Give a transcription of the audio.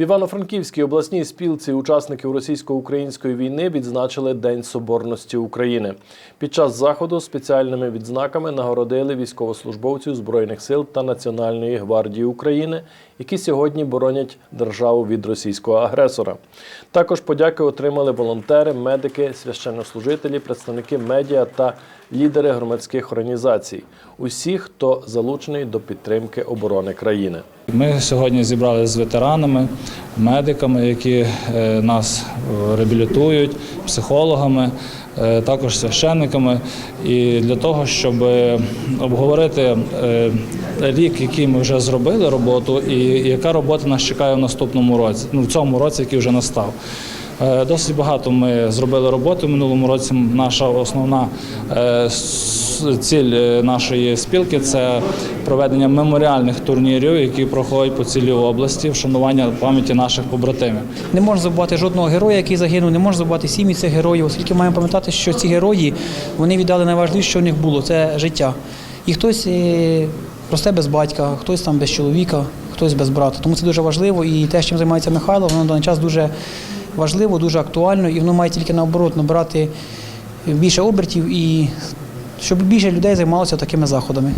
В Івано-Франківській обласній спілці учасників російсько-української війни відзначили День Соборності України. Під час заходу спеціальними відзнаками нагородили військовослужбовців Збройних сил та Національної гвардії України, які сьогодні боронять державу від російського агресора. Також подяки отримали волонтери, медики, священнослужителі, представники медіа та лідери громадських організацій. Усі, хто залучений до підтримки оборони країни. Ми сьогодні зібралися з ветеранами, медиками, які е, нас е, реабілітують, психологами, е, також священниками. І для того, щоб обговорити рік, який ми вже зробили роботу, і яка робота нас чекає в наступному році, ну в цьому році, який вже настав. Е, Досить багато ми зробили роботи минулому році. Наша основна е, ціль е, нашої спілки це проведення меморіальних турнірів, які проходять по цілій області, вшанування пам'яті наших побратимів. Не можна забувати жодного героя, який загинув, не можна забувати сім'ї цих героїв, оскільки маємо пам'ятати, що ці герої вони віддали найважливіше, що в них було це життя. І хтось росте без батька, хтось там без чоловіка, хтось без брата. Тому це дуже важливо. І те, чим займається Михайло, воно на даний час дуже важливо, дуже актуально, і воно має тільки наоборот набирати більше обертів і щоб більше людей займалося такими заходами.